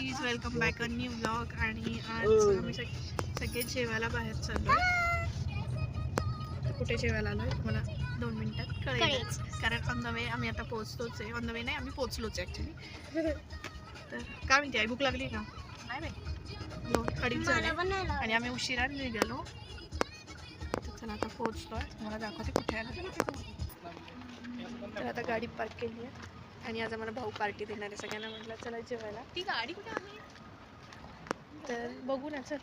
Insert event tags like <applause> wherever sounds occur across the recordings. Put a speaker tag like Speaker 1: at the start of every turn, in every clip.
Speaker 1: Guys welcome back a new blog आणि आज आम्ही सग सगळे जेवायला बाहेर चाललो कुठे जेवायला आलोय मला दोन मिनिटात कळेल कारण ऑन द वे आम्ही आता पोहोचतोच आहे. ऑन द वे नाही आम्ही पोहोचलोच आहे ॲक्च्युली तर काय म्हणते आई भूक लागली का? नाही बाई. दोन अडीच झाले. आणि आम्ही उशिरा निघालो. तर चला आता पोहोचतोय. मला दाखवते कुठे आलं तर आता गाडी पार्क केली आहे. आणि आज आम्हाला भाऊ पार्टी देणार आहे. सगळ्यांना म्हटलं चला जेवायला.
Speaker 2: ती गाडी कुठे
Speaker 1: तर बघू ना चल.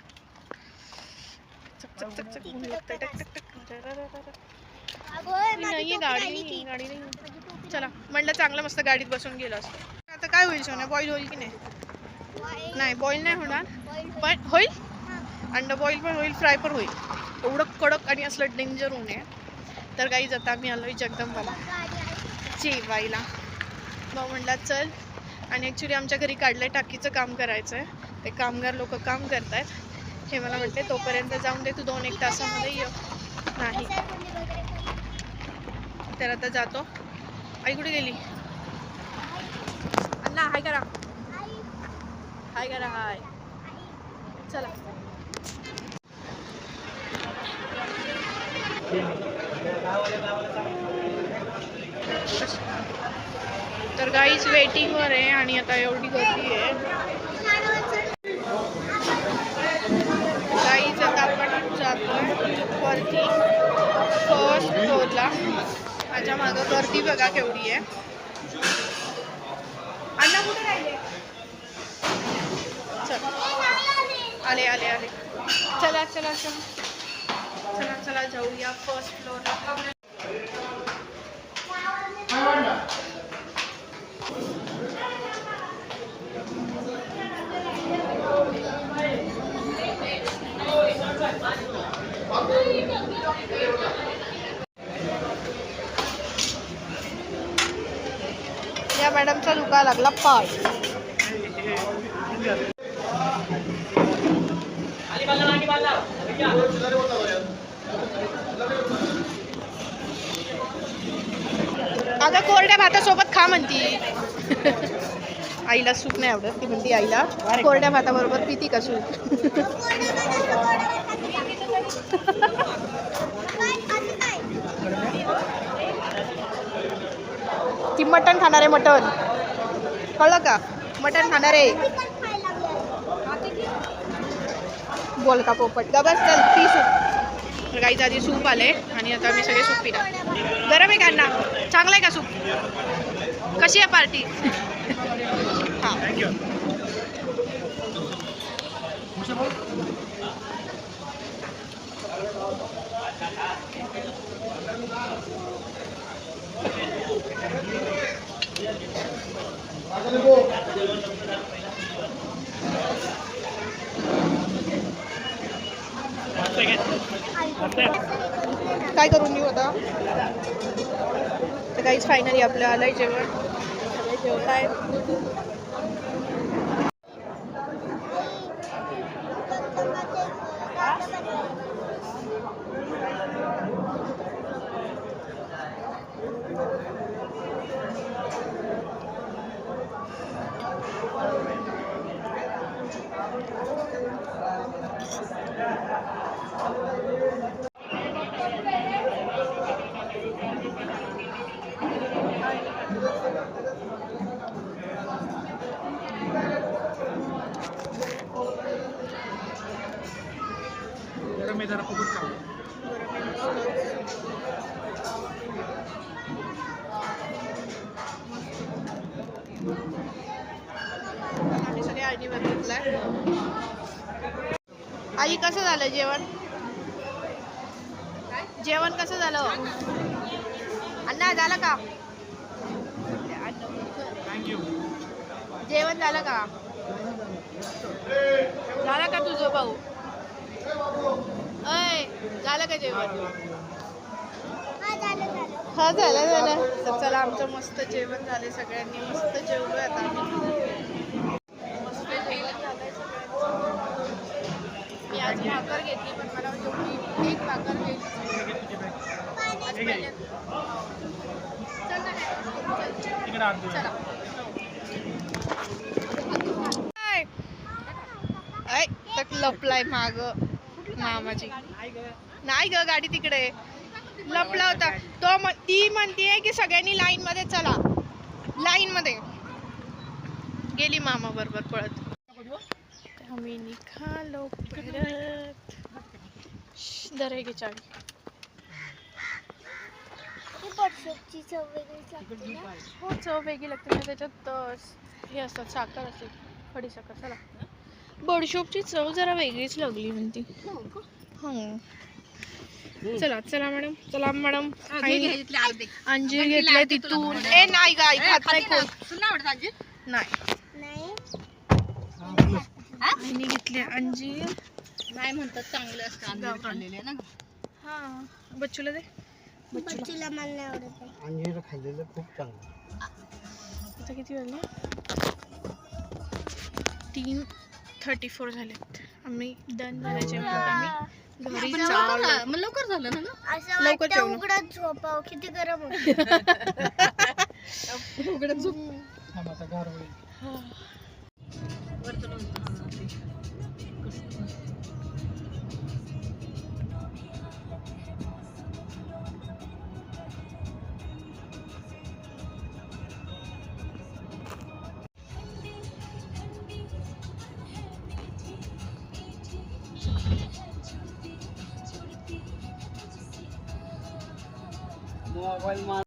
Speaker 1: चक चक चक चक. टक टक टक. ररररर. नाहीये गाडी गाडी नाही. चला म्हटलं चांगलं मस्त गाडीत बसून गेलो असतो. आता काय होईल सोन्या? बॉईल होईल की नाही? नाही बॉईल नाही होणार. पण होईल? अंडा बॉईल पण होईल फ्राय पण होईल. एवढं कडक आणि असलं डेंजर होऊन आहे तर काही जाता आम्ही आलोय जगदंबाला जेवायला. भाऊ म्हणला चल. आणि ॲक्च्युली आमच्या घरी काढलंय टाकीचं काम करायचं आहे ते कामगार लोक काम करतायत. हे मला म्हणते तोपर्यंत जाऊन दे तू दोन एक तासामध्ये ये. नाही. तर आता जातो. आई कुठे गेली? अण्णा हाय करा. हाय करा हाय. चला. तर गाईच वेटिंगवर आहे आणि आता एवढी गर्दी आहे. गाईच आता आपण जातो वरती फर्स्ट फ्लोअरला माझ्या मागं गर्दी बघा केवढी आहे. अण्णा कुठे राहिले? चल. आले आले आले. चला चला चला. चला चला जाऊया फर्स्ट फ्लोर लागला पाय. अगं कोरड्या भातासोबत खा म्हणती. आईला सूप नाही आवडत ती म्हणती आईला कोरड्या भाताबरोबर पिती का सूप? ती मटण खाणार आहे मटण. कळलं का? मटण खाणार आहे. बोल का पोपट? का बस चल ती सूप. तर गाईचं आधी सूप आले आणि आता मी सगळे सूप पिणार. गरम आहे का अण्णा? चांगलं आहे का सूप? कशी आहे पार्टी? <laughs> हां. काय करून देऊ आता? तर काहीच फायनली आपलं आलंय जेवण. सगळे जेवताय. आयडी बघितलाय आई कसं झालं जेवण? जेवण कसं झालं अण्णा झालं का? जेवण झालं का? झालं का तुझं भाऊ? अय झालं का जेवण? हा झालं झालं. तर चला आमचं मस्त जेवण झाले. सगळ्यांनी मस्त जेवलोय आता आम्ही मस्त जेवण झालंय सगळ्यांचं भाकर घेतली पण मला एक भाकर घ्यायची लपलाय माग. मामाची नाही ग गाडी तिकडे. लपला होता. तो ती म्हणतीये की सगळ्यांनी लाईन मध्ये चला. लाईन मध्ये गेली मामा बरोबर पळत. आम्ही निघालो परत दरे घे चावी.
Speaker 2: ही चव
Speaker 1: हो वेगळी लागते. ना त्याच्यात हे असतात साखर असते. खडी साखर चला. बडशोपची चव जरा वेगळीच लागली म्हणती. हो चला चला मॅडम. चला मॅडम. अंजीर घेतलंय तिथून ए नाही गाई खात नाही कोण? नाही
Speaker 2: नाही.
Speaker 1: आईने घेतले अंजीर.
Speaker 3: नाही म्हणतात चांगले असतात
Speaker 1: गावरान.
Speaker 3: खाल्लेले ना.
Speaker 1: हा. बच्चूला दे. बच्चूला.
Speaker 2: मला नाही आवडत.
Speaker 4: अंजीर खाल्लेलं खूप चांगलं.
Speaker 1: आता किती वाजले तीन थर्टी फोर झालेत. आम्ही डन झाल्याचे आम्ही घरी
Speaker 3: लवकर मग झालं ना ना
Speaker 2: असं
Speaker 1: लवकर
Speaker 2: वाटतं
Speaker 1: जेवण.
Speaker 2: उघडत झोपाव किती गरम <laughs>
Speaker 3: उघडत झोप.
Speaker 4: आता गार होईल.
Speaker 1: Well, well.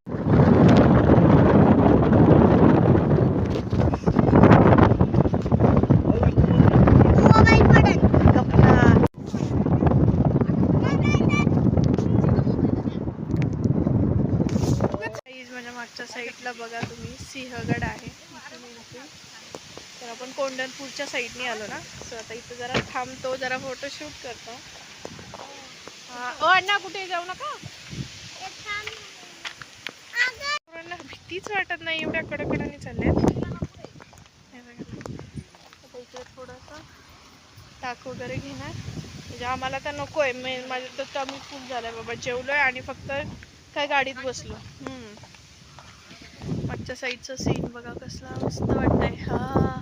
Speaker 1: पंढरपूरच्या साईडने आलो ना सो आता इथं जरा थांबतो जरा फोटोशूट करतो. ओ अण्णा कुठे जाऊ नका. भीतीच वाटत नाही एवढ्या कडकडाने चालल्यात. थोडंसं ताक वगैरे घेणार. म्हणजे आम्हाला तर नको आहे मेन माझं तर कमी फुल झालंय बाबा. जेवलोय आणि फक्त काय गाडीत बसलो. हम्म. मागच्या साईडचं सीन बघा कसला मस्त वाटतंय. हा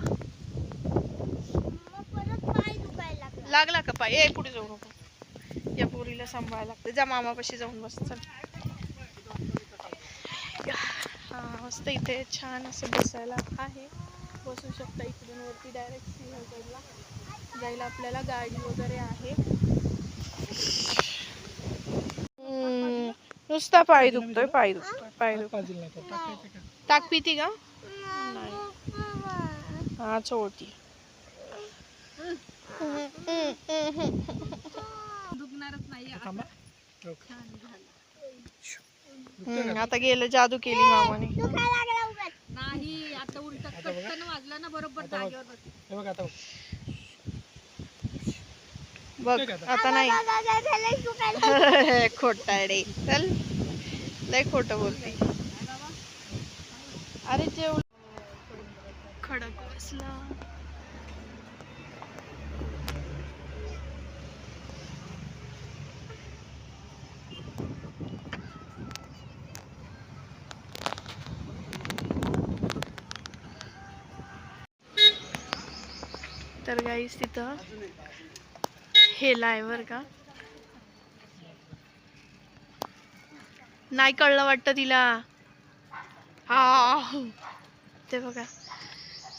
Speaker 2: मग परत पाय दुखायला लागला
Speaker 1: का पाय? ए पुढे जाऊ नको. या पोरीला सांभाळायला लागतं. जा मामापाशी जाऊन बस चल. हा मस्त इथे छान असं बसायला आहे. बसू शकता इकडून वरती डायरेक्ट सिंहगडला. जायला आपल्याला गाडी वगैरे आहे. नुसता पाय दुखतोय पाय दुखतोय पाय दुखतोय. ताक पिती का? नाही. हा चोळती
Speaker 3: दुखणारच नाही
Speaker 4: थांबा.
Speaker 3: छान झालं.
Speaker 1: हम्म, आता गेलं जादू केली मामाने.
Speaker 2: दुखायला लागला उगाच.
Speaker 3: नाही आता उलट कटकन वाजला ना बरोबर. जागेवर बसली.
Speaker 4: हे बघ आता
Speaker 1: बघ. नाही. <laughs> खोटाडे चल. लय खोट बोलते. अरे जेव खडक बसला. तर गाईस तिथं हेला आहे बरं का? नाही कळलं वाटतं तिला. हा ते बघा.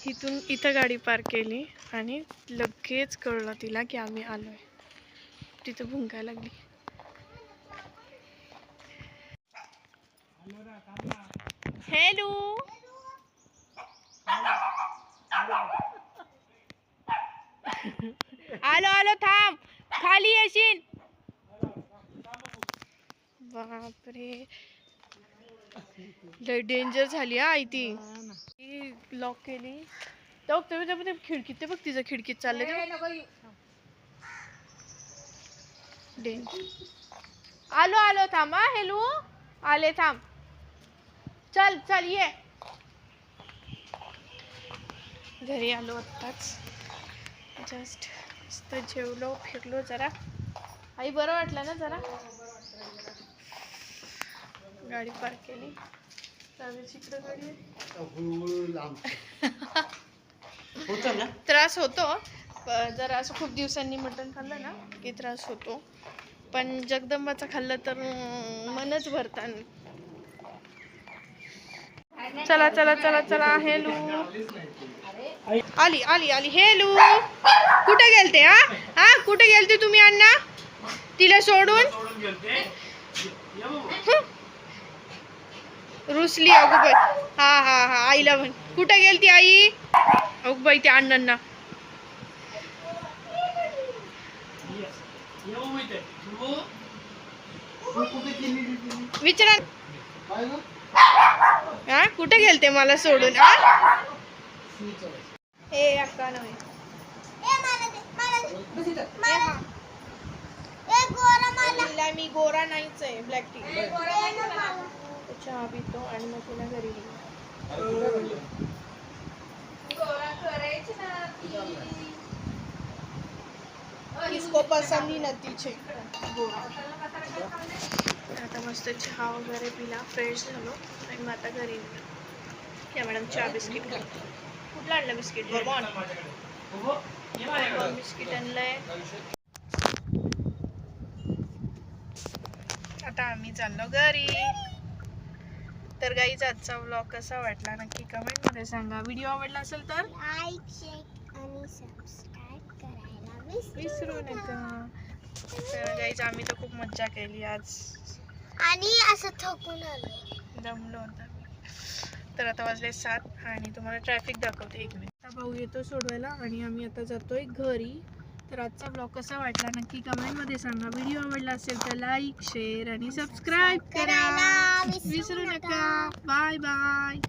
Speaker 1: इथून इथं गाडी पार्क केली आणि लगेच कळलं तिला की आम्ही आलोय. तिथं भुंकाय लागली. हॅलो आलो आलो थांब. खाली येशील. बापरे. लय डेंजर झाली हा आई ती. लॉक केली. ते बघ ते बघ, ते खिडकीत ते बघ तिचं खिडकीत चाललंय ते डेंजर आलो आलो थांब हा हेलू. आले थांब. चल चल ये. घरी आलो आत्ताच. जस्ट मस्त जेवलो फिरलो जरा. आई बरं वाटलं ना जरा? गाडी पार्क केली. गाडी <laughs> त्रास होतो. जरा असं खूप दिवसांनी मटण खाल्लं ना की त्रास होतो. पण जगदंबाचं खाल्लं तर मनच भरताना चला चला चला चला हेलू. आली आली आली. हेलू. कुठे गेलते हा? हा कुठे गेलते तुम्ही अण्णा? तिला सोडून? रुसली अगोबाई हा हा हा आईला म्हण. कुठे गेलती आई? अगोबाई त्या अण्णांना. विचारा. हा? कुठे गेलते मला सोडून हा? हे अक्का नव्हे.
Speaker 2: गोरा
Speaker 1: तिला मी गोरा नाहीच आहे ब्लॅक टी.
Speaker 2: ना.
Speaker 1: चहा पितो आणि मग तिला घरी नेतो. किसको पसंद ही नती छे आता मस्त चहा वगैरे पिला फ्रेश झालो आणि मग आता घरी. या मॅडम चहा बिस्किट खातो कुठलं आणलं बिस्किट? बॉर्बॉन बॉर्बॉन बिस्किट आणलंय. आता आम्ही चाललो घरी. तर गाईचा आजचा व्लॉग कसा वाटला नक्की कमेंटमध्ये सांगा. व्हिडिओ आवडला असेल तर?
Speaker 2: लाईक शेअर आणि सबस्क्राईब विसरू
Speaker 1: नका तर आम्ही तर खूप मज्जा केली आज.
Speaker 2: आणि असं थकून आलो.
Speaker 1: दमलो होता. तर आता वाजले सात आणि तुम्हाला ट्रॅफिक दाखवते एक मिनिट आता भाऊ येतो सोडवायला आणि आम्ही आता जातोय घरी. तर आजचा ब्लॉग कसा वाटला नक्की कमेंटमध्ये सांगा. व्हिडिओ आवडला असेल तर लाईक शेअर आणि सबस्क्राईब करा.
Speaker 2: विसरू.
Speaker 1: नका. Bye bye